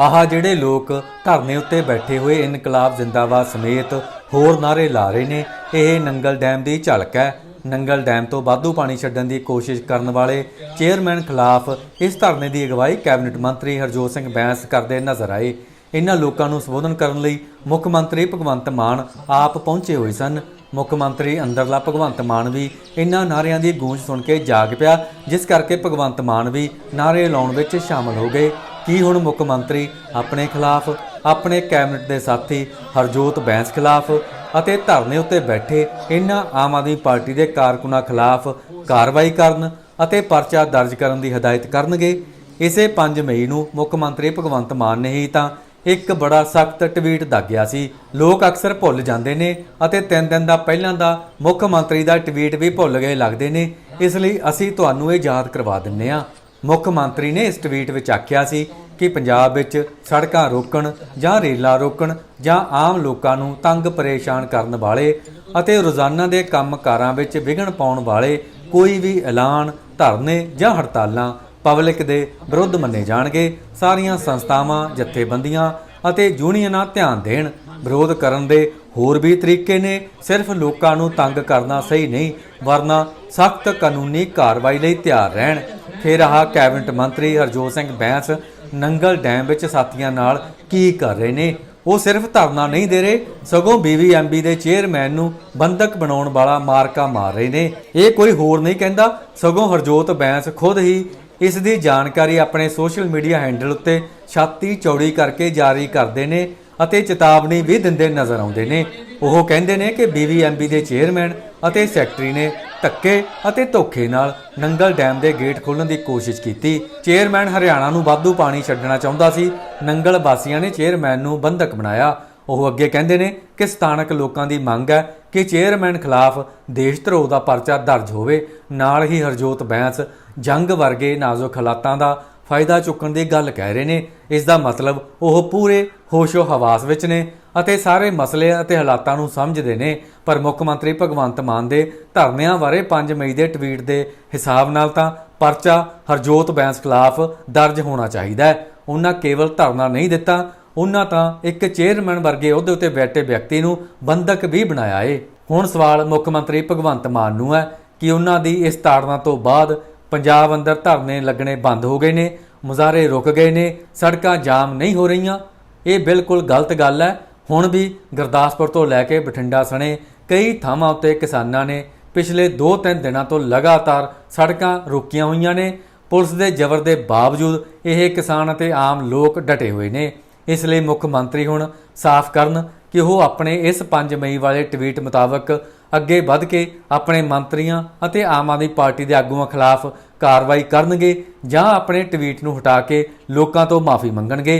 ਆਹ ਜਿਹੜੇ ਲੋਕ ਧਰਨੇ ਉੱਤੇ ਬੈਠੇ ਹੋਏ ਇਨਕਲਾਬ ਜ਼ਿੰਦਾਬਾਦ ਸਮੇਤ ਹੋਰ ਨਾਰੇ ਲਾ ਰਹੇ ਨੇ, ਇਹ ਨੰਗਲ ਡੈਮ ਦੀ ਝਲਕ ਹੈ। ਨੰਗਲ ਡੈਮ ਤੋਂ ਵਾਧੂ ਪਾਣੀ ਛੱਡਣ ਦੀ ਕੋਸ਼ਿਸ਼ ਕਰਨ ਵਾਲੇ ਚੇਅਰਮੈਨ ਖਿਲਾਫ ਇਸ ਧਰਨੇ ਦੀ ਅਗਵਾਈ ਕੈਬਨਿਟ ਮੰਤਰੀ ਹਰਜੋਤ ਸਿੰਘ ਬੈਂਸ ਕਰਦੇ ਨਜ਼ਰ ਆਏ। ਇਹਨਾਂ ਲੋਕਾਂ ਨੂੰ ਸੰਬੋਧਨ ਕਰਨ ਲਈ ਮੁੱਖ ਮੰਤਰੀ ਭਗਵੰਤ ਮਾਨ ਆਪ ਪਹੁੰਚੇ ਹੋਏ ਸਨ। ਮੁੱਖ ਮੰਤਰੀ ਅੰਦਰਲਾ ਭਗਵੰਤ ਮਾਨ ਵੀ ਇਹਨਾਂ ਨਾਰਿਆਂ ਦੀ ਗੂੰਜ ਸੁਣ ਕੇ ਜਾਗ ਪਿਆ, ਜਿਸ ਕਰਕੇ ਭਗਵੰਤ ਮਾਨ ਵੀ ਨਾਰੇ ਲਾਉਣ ਵਿੱਚ ਸ਼ਾਮਲ ਹੋ ਗਏ। ਕੀ ਹੁਣ ਮੁੱਖ ਮੰਤਰੀ ਆਪਣੇ ਖਿਲਾਫ, ਆਪਣੇ ਕੈਬਨਿਟ ਦੇ ਸਾਥੀ ਹਰਜੋਤ ਬੈਂਸ ਖਿਲਾਫ ਅਤੇ ਧਰਨੇ ਉੱਤੇ ਬੈਠੇ ਇਹਨਾਂ ਆਮ ਆਦਮੀ ਪਾਰਟੀ ਦੇ ਕਾਰਕੁਨਾਂ ਖਿਲਾਫ ਕਾਰਵਾਈ ਕਰਨ ਅਤੇ ਪਰਚਾ ਦਰਜ ਕਰਨ ਦੀ ਹਦਾਇਤ ਕਰਨਗੇ, ਇਸੇ 5 ਮਈ ਨੂੰ ਮੁੱਖ ਮੰਤਰੀ ਭਗਵੰਤ ਮਾਨ ਨੇ ਹੀ ਤਾਂ ਇੱਕ ਬੜਾ ਸਖਤ ਟਵੀਟ ਦਾਗਿਆ ਸੀ। ਲੋਕ ਅਕਸਰ ਭੁੱਲ ਜਾਂਦੇ ਨੇ ਅਤੇ 3 ਦਿਨ ਦਾ ਪਹਿਲਾਂ ਦਾ ਮੁੱਖ ਮੰਤਰੀ ਦਾ ਟਵੀਟ ਵੀ ਭੁੱਲ ਗਏ ਲੱਗਦੇ ਨੇ, ਇਸ ਲਈ ਅਸੀਂ ਤੁਹਾਨੂੰ ਇਹ ਯਾਦ ਕਰਵਾ ਦਿੰਨੇ ਆ ਮੁੱਖ ਮੰਤਰੀ ਨੇ ਇਸ ਟਵੀਟ ਵਿੱਚ ਆਖਿਆ ਸੀ ਕਿ ਪੰਜਾਬ ਵਿੱਚ ਸੜਕਾਂ ਰੋਕਣ ਜਾਂ ਰੇਲਾਂ ਰੋਕਣ ਜਾਂ ਆਮ ਲੋਕਾਂ ਨੂੰ ਤੰਗ ਪਰੇਸ਼ਾਨ ਕਰਨ ਵਾਲੇ ਅਤੇ ਰੋਜ਼ਾਨਾ ਦੇ ਕੰਮਕਾਰਾਂ ਵਿੱਚ ਵਿਘਨ ਪਾਉਣ ਵਾਲੇ ਕੋਈ ਵੀ ਐਲਾਨ, ਧਰਨੇ ਜਾਂ ਹੜਤਾਲਾਂ ਪਬਲਿਕ ਦੇ ਵਿਰੁੱਧ ਮੰਨੇ ਜਾਣਗੇ। ਸਾਰੀਆਂ ਸੰਸਥਾਵਾਂ, ਜਥੇਬੰਦੀਆਂ ਅਤੇ ਯੂਨੀਅਨਾਂ ਧਿਆਨ ਦੇਣ, ਵਿਰੋਧ ਕਰਨ ਦੇ ਹੋਰ ਵੀ ਤਰੀਕੇ ਨੇ। ਸਿਰਫ ਲੋਕਾਂ ਨੂੰ ਤੰਗ ਕਰਨਾ ਸਹੀ ਨਹੀਂ, ਵਰਨਾ ਸਖਤ ਕਾਨੂੰਨੀ ਕਾਰਵਾਈ ਲਈ ਤਿਆਰ ਰਹਿਣ। ਫਿਰ ਆਹ ਕੈਬਨਿਟ ਮੰਤਰੀ ਹਰਜੋਤ ਸਿੰਘ ਬੈਂਸ ਨੰਗਲ ਡੈਮ ਵਿੱਚ ਸਾਥੀਆਂ ਨਾਲ ਕੀ ਕਰ ਰਹੇ ਨੇ? ਉਹ ਸਿਰਫ ਧਰਨਾ ਨਹੀਂ ਦੇ ਰਹੇ, ਸਗੋਂ ਬੀਵੀਐਮਬੀ ਦੇ ਚੇਅਰਮੈਨ ਨੂੰ ਬੰਦਕ ਬਣਾਉਣ ਵਾਲਾ ਮਾਰਕਾ ਮਾਰ ਰਹੇ ਨੇ। ਇਹ ਕੋਈ ਹੋਰ ਨਹੀਂ ਕਹਿੰਦਾ, ਸਗੋਂ ਹਰਜੋਤ ਬੈਂਸ ਖੁਦ ਹੀ ਇਸ ਦੀ ਜਾਣਕਾਰੀ ਆਪਣੇ ਸੋਸ਼ਲ ਮੀਡੀਆ ਹੈਂਡਲ ਉੱਤੇ ਛਾਤੀ ਚੌੜੀ ਕਰਕੇ ਜਾਰੀ ਕਰਦੇ ਨੇ ਅਤੇ ਚੇਤਾਵਨੀ ਵੀ ਦਿੰਦੇ ਨਜ਼ਰ ਆਉਂਦੇ ਨੇ। ਉਹ ਕਹਿੰਦੇ ਨੇ ਕਿ ਬੀਵੀਐਮਬੀ ਦੇ ਚੇਅਰਮੈਨ ਅਤੇ ਸੈਕਟਰੀ ਨੇ ਧੱਕੇ ਅਤੇ ਧੋਖੇ ਨਾਲ ਨੰਗਲ ਡੈਮ ਦੇ ਗੇਟ ਖੋਲ੍ਹਣ ਦੀ ਕੋਸ਼ਿਸ਼ ਕੀਤੀ। ਚੇਅਰਮੈਨ ਹਰਿਆਣਾ ਨੂੰ ਵਾਧੂ ਪਾਣੀ ਛੱਡਣਾ ਚਾਹੁੰਦਾ ਸੀ। ਨੰਗਲ ਵਾਸੀਆਂ ਨੇ ਚੇਅਰਮੈਨ ਨੂੰ ਬੰਧਕ ਬਣਾਇਆ। ਉਹ ਅੱਗੇ ਕਹਿੰਦੇ ਨੇ ਕਿ ਸਥਾਨਕ ਲੋਕਾਂ ਦੀ ਮੰਗ ਹੈ ਕਿ ਚੇਅਰਮੈਨ ਖਿਲਾਫ ਦੇਸ਼ ਧਰੋਹ ਦਾ ਪਰਚਾ ਦਰਜ ਹੋਵੇ। ਨਾਲ ਹੀ ਹਰਜੋਤ ਬੈਂਸ ਜੰਗ ਵਰਗੇ ਨਾਜ਼ੁਕ ਹਾਲਾਤਾਂ ਦਾ ਫਾਇਦਾ ਚੁੱਕਣ ਦੀ ਗੱਲ ਕਹਿ ਰਹੇ ਨੇ। ਇਸ ਦਾ ਮਤਲਬ ਉਹ ਪੂਰੇ ਹੋਸ਼ੋ ਹਵਾਸ ਵਿੱਚ ਨੇ ਅਤੇ ਸਾਰੇ ਮਸਲੇ ਅਤੇ ਹਾਲਾਤਾਂ ਨੂੰ ਸਮਝਦੇ ਨੇ। ਪਰ ਮੁੱਖ ਮੰਤਰੀ ਭਗਵੰਤ ਮਾਨ ਦੇ ਧਰਨਿਆਂ ਬਾਰੇ 5 ਮਈ ਦੇ ਟਵੀਟ ਦੇ ਹਿਸਾਬ ਨਾਲ ਤਾਂ ਪਰਚਾ ਹਰਜੋਤ ਬੈਂਸ ਖਿਲਾਫ ਦਰਜ ਹੋਣਾ ਚਾਹੀਦਾ ਹੈ। ਉਹਨਾਂ ਕੇਵਲ ਧਰਨਾ ਨਹੀਂ ਦਿੱਤਾ, ਉਹਨਾਂ ਤਾਂ ਇੱਕ ਚੇਅਰਮੈਨ ਵਰਗੇ ਅਹੁਦੇ ਉੱਤੇ ਬੈਠੇ ਵਿਅਕਤੀ ਨੂੰ ਬੰਧਕ ਵੀ ਬਣਾਇਆ ਏ। ਹੁਣ ਸਵਾਲ ਮੁੱਖ ਮੰਤਰੀ ਭਗਵੰਤ ਮਾਨ ਨੂੰ ਹੈ ਕਿ ਉਹਨਾਂ ਦੀ ਇਸ ਤਾੜਨਾ ਤੋਂ ਬਾਅਦ ਪੰਜਾਬ ਅੰਦਰ ਧਰਨੇ ਲੱਗਣੇ ਬੰਦ ਹੋ ਗਏ ਨੇ, ਮੁਜ਼ਾਹਰੇ ਰੁਕ ਗਏ ਨੇ, ਸੜਕਾਂ ਜਾਮ ਨਹੀਂ ਹੋ ਰਹੀਆਂ। ਇਹ ਬਿਲਕੁਲ ਗਲਤ ਗੱਲ ਹੈ। ਹੁਣ ਵੀ ਗੁਰਦਾਸਪੁਰ ਤੋਂ ਲੈ ਕੇ ਬਠਿੰਡਾ ਸਣੇ ਕਈ ਥਾਵਾਂ ਉੱਤੇ ਕਿਸਾਨਾਂ ਨੇ ਪਿਛਲੇ 2-3 ਦਿਨਾਂ ਤੋਂ ਲਗਾਤਾਰ ਸੜਕਾਂ ਰੋਕੀਆਂ ਹੋਈਆਂ ਨੇ। ਪੁਲਿਸ ਦੇ ਜ਼ਬਰ ਦੇ ਬਾਵਜੂਦ ਇਹ ਕਿਸਾਨ ਅਤੇ ਆਮ ਲੋਕ ਡਟੇ ਹੋਏ ਨੇ। ਇਸ ਲਈ ਮੁੱਖ ਮੰਤਰੀ ਹੁਣ ਸਾਫ਼ ਕਰਨ ਕਿ ਉਹ ਆਪਣੇ ਇਸ 5 ਮਈ ਵਾਲੇ ਟਵੀਟ ਮੁਤਾਬਕ ਅੱਗੇ ਵੱਧ ਕੇ ਆਪਣੇ ਮੰਤਰੀਆਂ ਅਤੇ ਆਮ ਆਦਮੀ ਪਾਰਟੀ ਦੇ ਆਗੂਆਂ ਖਿਲਾਫ ਕਾਰਵਾਈ ਕਰਨਗੇ ਜਾਂ ਆਪਣੇ ਟਵੀਟ ਨੂੰ ਹਟਾ ਕੇ ਲੋਕਾਂ ਤੋਂ ਮਾਫੀ ਮੰਗਣਗੇ।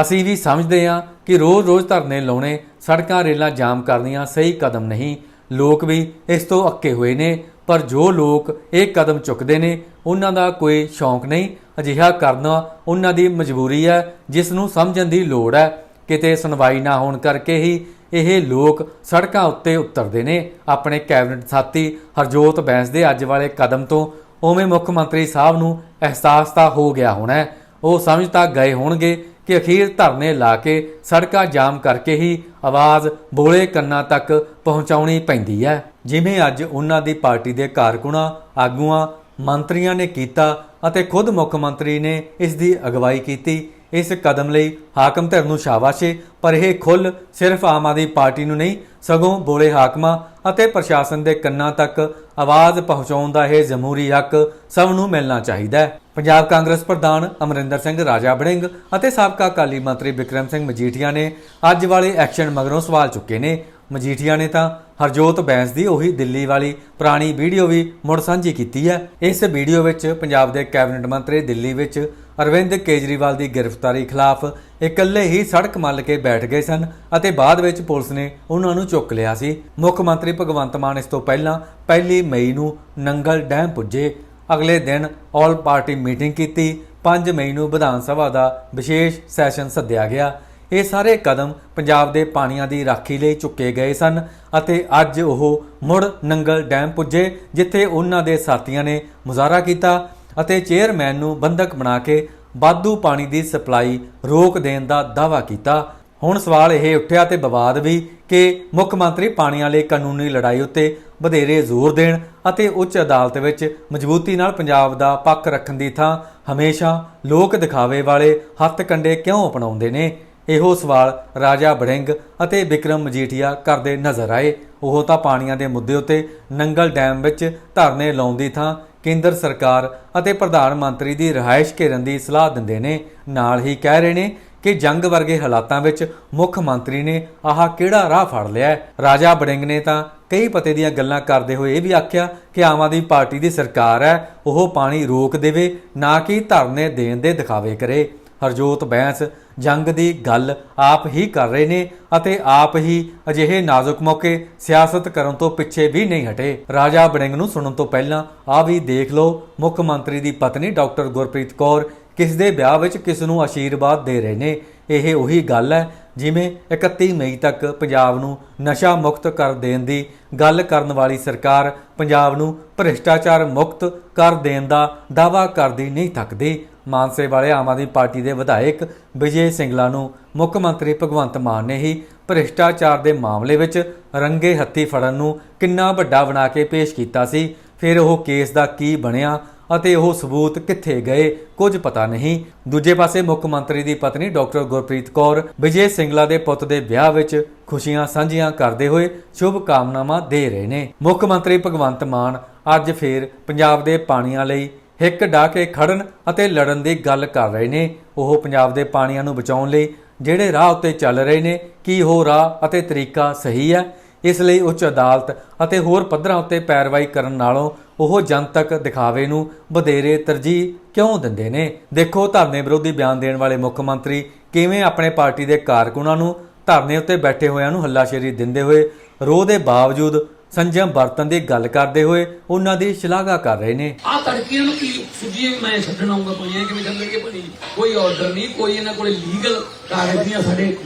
ਅਸੀਂ ਵੀ ਸਮਝਦੇ ਹਾਂ ਕਿ ਰੋਜ਼-ਰੋਜ਼ ਧਰਨੇ ਲਾਉਣੇ, ਸੜਕਾਂ ਰੇਲਾਂ ਜਾਮ ਕਰਨੀਆਂ ਸਹੀ ਕਦਮ ਨਹੀਂ। ਲੋਕ ਵੀ ਇਸ ਤੋਂ ਅੱਕੇ ਹੋਏ ਨੇ, ਪਰ ਜੋ ਲੋਕ ਇਹ ਕਦਮ ਚੁੱਕਦੇ ਨੇ, ਉਹਨਾਂ ਦਾ ਕੋਈ ਸ਼ੌਂਕ ਨਹੀਂ। ਅਜਿਹਾ ਕਰਨਾ ਉਹਨਾਂ ਦੀ ਮਜਬੂਰੀ ਹੈ, ਜਿਸ ਨੂੰ ਸਮਝਣ ਦੀ ਲੋੜ ਹੈ। ਕਿਤੇ ਸੁਣਵਾਈ ਨਾ ਹੋਣ ਕਰਕੇ ਹੀ ਇਹ ਲੋਕ ਸੜਕਾਂ ਉੱਤੇ ਉਤਰਦੇ ਨੇ। ਆਪਣੇ ਕੈਬਨਿਟ ਸਾਥੀ ਹਰਜੋਤ ਬੈਂਸ ਦੇ ਅੱਜ ਵਾਲੇ ਕਦਮ ਤੋਂ ਉਵੇਂ ਮੁੱਖ ਮੰਤਰੀ ਸਾਹਿਬ ਨੂੰ ਅਹਿਸਾਸ ਤਾਂ ਹੋ ਗਿਆ ਹੋਣਾ ਉਹ ਸਮਝ ਤਾਂ ਗਏ ਹੋਣਗੇ ਕਿ ਅਖੀਰ ਧਰਨੇ ਲਾ ਕੇ ਸੜਕਾਂ ਜਾਮ ਕਰਕੇ ਹੀ ਆਵਾਜ਼ ਬੋਲੇ ਕੰਨਾਂ ਤੱਕ ਪਹੁੰਚਾਉਣੀ ਪੈਂਦੀ ਹੈ। ਜਿਵੇਂ ਅੱਜ ਉਹਨਾਂ ਦੀ ਪਾਰਟੀ ਦੇ ਕਾਰਕੁਨਾਂ, ਆਗੂਆਂ, ਮੰਤਰੀਆਂ ਨੇ ਕੀਤਾ ਅਤੇ ਖੁਦ ਮੁੱਖ ਮੰਤਰੀ ਨੇ ਇਸ ਦੀ ਅਗਵਾਈ ਕੀਤੀ ਇਸ ਕਦਮ ਲਈ ਹਾਕਮ ਧਿਰ ਨੂੰ ਸ਼ਾਬਾਸ਼ੇ ਪਰ ਇਹ ਖੁੱਲ ਸਿਰਫ ਆਮ ਆਦਮੀ ਪਾਰਟੀ ਨੂੰ ਨਹੀਂ, ਸਗੋਂ ਬੋਲੇ ਹਾਕਮਾਂ ਅਤੇ ਪ੍ਰਸ਼ਾਸਨ ਦੇ ਕੰਨਾਂ ਤੱਕ ਆਵਾਜ਼ ਪਹੁੰਚਾਉਣ ਦਾ ਇਹ ਜਮਹੂਰੀ ਹੱਕ ਸਭ ਨੂੰ ਮਿਲਣਾ ਚਾਹੀਦਾ ਹੈ। ਪੰਜਾਬ ਕਾਂਗਰਸ ਪ੍ਰਧਾਨ ਅਮਰਿੰਦਰ ਸਿੰਘ, ਰਾਜਾ ਬੜਿੰਗ ਅਤੇ ਸਾਬਕਾ ਅਕਾਲੀ ਮੰਤਰੀ ਵਿਕਰਮ ਸਿੰਘ ਮਜੀਠੀਆ ਨੇ ਅੱਜ ਵਾਲੇ ਐਕਸ਼ਨ ਮਗਰੋਂ ਸਵਾਲ ਚੁੱਕੇ ਨੇ। ਮਜੀਠੀਆ ਨੇ ਤਾਂ ਹਰਜੋਤ ਬੈਂਸ ਦੀ ਉਹੀ ਦਿੱਲੀ ਵਾਲੀ ਪੁਰਾਣੀ ਵੀਡੀਓ ਵੀ ਮੁੜ ਸਾਂਝੀ ਕੀਤੀ ਹੈ। ਇਸ ਵੀਡੀਓ ਵਿੱਚ ਪੰਜਾਬ ਦੇ ਕੈਬਨਿਟ ਮੰਤਰੀ ਦਿੱਲੀ ਵਿੱਚ ਅਰਵਿੰਦ ਕੇਜਰੀਵਾਲ ਦੀ ਗ੍ਰਿਫਤਾਰੀ ਖਿਲਾਫ ਇਕੱਲੇ ਹੀ ਸੜਕ ਮੱਲ ਕੇ ਬੈਠ ਗਏ ਸਨ ਅਤੇ ਬਾਅਦ ਵਿੱਚ ਪੁਲਿਸ ਨੇ ਉਹਨਾਂ ਨੂੰ ਚੁੱਕ ਲਿਆ ਸੀ। ਮੁੱਖ ਮੰਤਰੀ ਭਗਵੰਤ ਮਾਨ ਇਸ ਤੋਂ ਪਹਿਲਾਂ ਪਹਿਲੀ ਮਈ ਨੂੰ ਨੰਗਲ ਡੈਮ ਪੁੱਜੇ। ਅਗਲੇ ਦਿਨ ਆਲ ਪਾਰਟੀ ਮੀਟਿੰਗ ਕੀਤੀ। 5 ਮਈ ਨੂੰ ਵਿਧਾਨ ਸਭਾ ਦਾ ਵਿਸ਼ੇਸ਼ ਸੈਸ਼ਨ ਸੱਦਿਆ ਗਿਆ। ਇਹ ਸਾਰੇ ਕਦਮ ਪੰਜਾਬ ਦੇ ਪਾਣੀਆਂ ਦੀ ਰਾਖੀ ਲਈ ਚੁੱਕੇ ਗਏ ਸਨ ਅਤੇ ਅੱਜ ਉਹ ਮੁੜ ਨੰਗਲ ਡੈਮ ਪੁੱਜੇ, ਜਿੱਥੇ ਉਹਨਾਂ ਦੇ ਸਾਥੀਆਂ ਨੇ ਮੁਜ਼ਾਹਰਾ ਕੀਤਾ ਅਤੇ ਚੇਅਰਮੈਨ ਨੂੰ ਬੰਧਕ ਬਣਾ ਕੇ ਵਾਧੂ ਪਾਣੀ ਦੀ ਸਪਲਾਈ ਰੋਕ ਦੇਣ ਦਾ ਦਾਅਵਾ ਕੀਤਾ। ਹੁਣ ਸਵਾਲ ਇਹ ਉੱਠਿਆ ਤੇ ਵਿਵਾਦ ਵੀ ਕਿ ਮੁੱਖ ਮੰਤਰੀ ਪਾਣੀਆਂ ਲਈ ਕਾਨੂੰਨੀ ਲੜਾਈ ਉੱਤੇ ਵਧੇਰੇ ਜ਼ੋਰ ਦੇਣ ਅਤੇ ਉੱਚ ਅਦਾਲਤ ਵਿੱਚ ਮਜ਼ਬੂਤੀ ਨਾਲ ਪੰਜਾਬ ਦਾ ਪੱਖ ਰੱਖਣ ਦੀ ਥਾਂ ਹਮੇਸ਼ਾ ਲੋਕ ਦਿਖਾਵੇ ਵਾਲੇ ਹੱਥ ਕੰਡੇ ਕਿਉਂ ਅਪਣਾਉਂਦੇ ਨੇ? ਇਹੋ ਸਵਾਲ ਰਾਜਾ ਬੜਿੰਗ ਅਤੇ ਵਿਕਰਮ ਮਜੀਠੀਆ ਕਰਦੇ ਨਜ਼ਰ ਆਏ। ਉਹ ਤਾਂ ਪਾਣੀਆਂ ਦੇ ਮੁੱਦੇ ਉੱਤੇ ਨੰਗਲ ਡੈਮ ਵਿੱਚ ਧਰਨੇ ਲਾਉਣ ਦੀ ਥਾਂ ਕੇਂਦਰ ਸਰਕਾਰ ਅਤੇ ਪ੍ਰਧਾਨ ਮੰਤਰੀ ਦੀ ਰਿਹਾਇਸ਼ ਘੇਰਨ ਦੀ ਸਲਾਹ ਦਿੰਦੇ ਨੇ। ਨਾਲ ਹੀ ਕਹਿ ਰਹੇ ਨੇ ਕਿ ਜੰਗ ਵਰਗੇ ਹਾਲਾਤਾਂ ਵਿੱਚ ਮੁੱਖ ਮੰਤਰੀ ਨੇ ਆਹ ਕਿਹੜਾ ਰਾਹ ਫੜ ਲਿਆ ਹੈ? ਰਾਜਾ ਬੜਿੰਗ ਨੇ ਤਾਂ ਕਈ ਪਤੇ ਦੀਆਂ ਗੱਲਾਂ ਕਰਦੇ ਹੋਏ ਇਹ ਵੀ ਆਖਿਆ ਕਿ ਆਮ ਆਦਮੀ ਪਾਰਟੀ ਦੀ ਸਰਕਾਰ ਹੈ, ਉਹ ਪਾਣੀ ਰੋਕ ਦੇਵੇ, ਨਾ ਕਿ ਧਰਨੇ ਦੇਣ ਦੇ ਦਿਖਾਵੇ ਕਰੇ। ਹਰਜੋਤ ਬੈਂਸ ਜੰਗ ਦੀ ਗੱਲ ਆਪ ਹੀ ਕਰ ਰਹੇ ਨੇ ਅਤੇ ਆਪ ਹੀ ਅਜਿਹੇ ਨਾਜ਼ੁਕ ਮੌਕੇ ਸਿਆਸਤ ਕਰਨ ਤੋਂ ਪਿੱਛੇ ਵੀ ਨਹੀਂ ਹਟੇ। ਰਾਜਾ ਬੜਿੰਗ ਨੂੰ ਸੁਣਨ ਤੋਂ ਪਹਿਲਾਂ ਆ ਵੀ ਦੇਖ ਲਓ, ਮੁੱਖ ਮੰਤਰੀ ਦੀ ਪਤਨੀ ਡਾਕਟਰ ਗੁਰਪ੍ਰੀਤ ਕੌਰ ਕਿਸ ਦੇ ਵਿਆਹ ਵਿੱਚ ਕਿਸ ਨੂੰ ਆਸ਼ੀਰਵਾਦ ਦੇ ਰਹੇ ਨੇ। ਇਹ ਉਹੀ ਗੱਲ ਹੈ ਜਿਵੇਂ 31 ਮਈ ਤੱਕ ਪੰਜਾਬ ਨੂੰ ਨਸ਼ਾ ਮੁਕਤ ਕਰ ਦੇਣ ਦੀ ਗੱਲ ਕਰਨ ਵਾਲੀ ਸਰਕਾਰ ਪੰਜਾਬ ਨੂੰ ਭ੍ਰਿਸ਼ਟਾਚਾਰ ਮੁਕਤ ਕਰ ਦੇਣ ਦਾ ਦਾਅਵਾ ਕਰਦੀ ਨਹੀਂ ਥੱਕਦੀ। ਮਾਨਸੇ ਵਾਲੇ ਆਮ ਆਦਮੀ ਪਾਰਟੀ ਦੇ ਵਿਧਾਇਕ ਵਿਜੇ ਸਿੰਗਲਾ ਨੂੰ ਮੁੱਖ ਮੰਤਰੀ ਭਗਵੰਤ ਮਾਨ ਨੇ ਹੀ ਭ੍ਰਿਸ਼ਟਾਚਾਰ ਦੇ ਮਾਮਲੇ ਵਿੱਚ ਰੰਗੇ ਹੱਥੀ ਫੜਨ ਨੂੰ ਕਿੰਨਾ ਵੱਡਾ ਬਣਾ ਕੇ ਪੇਸ਼ ਕੀਤਾ ਸੀ, ਫਿਰ ਉਹ ਕੇਸ ਦਾ ਕੀ ਬਣਿਆ ਅਤੇ ਉਹ ਸਬੂਤ ਕਿੱਥੇ ਗਏ, ਕੁਝ ਪਤਾ ਨਹੀਂ। ਦੂਜੇ ਪਾਸੇ ਮੁੱਖ ਮੰਤਰੀ ਦੀ ਪਤਨੀ ਡਾਕਟਰ ਗੁਰਪ੍ਰੀਤ ਕੌਰ ਵਿਜੇ ਸਿੰਗਲਾ ਦੇ ਪੁੱਤ ਦੇ ਵਿਆਹ ਵਿੱਚ ਖੁਸ਼ੀਆਂ ਸਾਂਝੀਆਂ ਕਰਦੇ ਹੋਏ ਸ਼ੁਭ ਕਾਮਨਾਵਾਂ ਦੇ ਰਹੇ ਨੇ। ਮੁੱਖ ਮੰਤਰੀ ਭਗਵੰਤ ਮਾਨ ਅੱਜ ਫੇਰ ਪੰਜਾਬ ਦੇ ਪਾਣੀਆਂ ਲਈ ਹਿੱਕ ਢਾ ਕੇ ਖੜਨ ਅਤੇ ਲੜਨ ਦੀ ਗੱਲ ਕਰ ਰਹੇ ਨੇ। ਉਹ ਪੰਜਾਬ ਦੇ ਪਾਣੀਆਂ ਨੂੰ ਬਚਾਉਣ ਲਈ ਜਿਹੜੇ ਰਾਹ ਉੱਤੇ ਚੱਲ ਰਹੇ ਨੇ, ਕੀ ਉਹ ਰਾਹ ਅਤੇ ਤਰੀਕਾ ਸਹੀ ਹੈ? ਇਸ ਲਈ ਉੱਚ ਅਦਾਲਤ ਅਤੇ ਹੋਰ ਪੱਧਰਾਂ ਉੱਤੇ ਪੈਰਵਾਈ ਕਰਨ ਨਾਲੋਂ ਉਹ ਜਨਤਕ ਦਿਖਾਵੇ ਨੂੰ ਵਧੇਰੇ ਤਰਜੀਹ ਕਿਉਂ ਦਿੰਦੇ ਨੇ? ਦੇਖੋ, ਧਰਨੇ ਵਿਰੋਧੀ ਬਿਆਨ ਦੇਣ ਵਾਲੇ ਮੁੱਖ ਮੰਤਰੀ ਕਿਵੇਂ ਆਪਣੇ ਪਾਰਟੀ ਦੇ ਕਾਰਕੁਨਾਂ ਨੂੰ ਧਰਨੇ ਉੱਤੇ ਬੈਠੇ ਹੋਇਆਂ ਨੂੰ ਹੱਲਾਸ਼ੇਰੀ ਦਿੰਦੇ ਹੋਏ ਰੋਹ ਦੇ ਬਾਵਜੂਦ ਸੰਜਮ ਵਰਤਨ ਦੀ ਗੱਲ ਕਰਦੇ ਹੋਏ ਉਹਨਾਂ ਦੀ ਸ਼ਲਾਘਾ ਕਰ ਰਹੇ ਨੇ। ਆ ਤੜਕੀਆਂ ਨੂੰ ਕੀ ਸੁਝੀਏ ਮੈਂ ਛੱਡਣ ਆਉਂਗਾ ਪਈਆਂ ਕਿਵੇਂ ਚੱਲਣਗੇ ਭਾਈ? ਕੋਈ ਆਰਡਰ ਨਹੀਂ, ਕੋਈ ਇਹਨਾਂ ਕੋਲੇ ਲੀਗਲ ਕਾਗਜ਼ ਨਹੀਂ ਸਾਡੇ।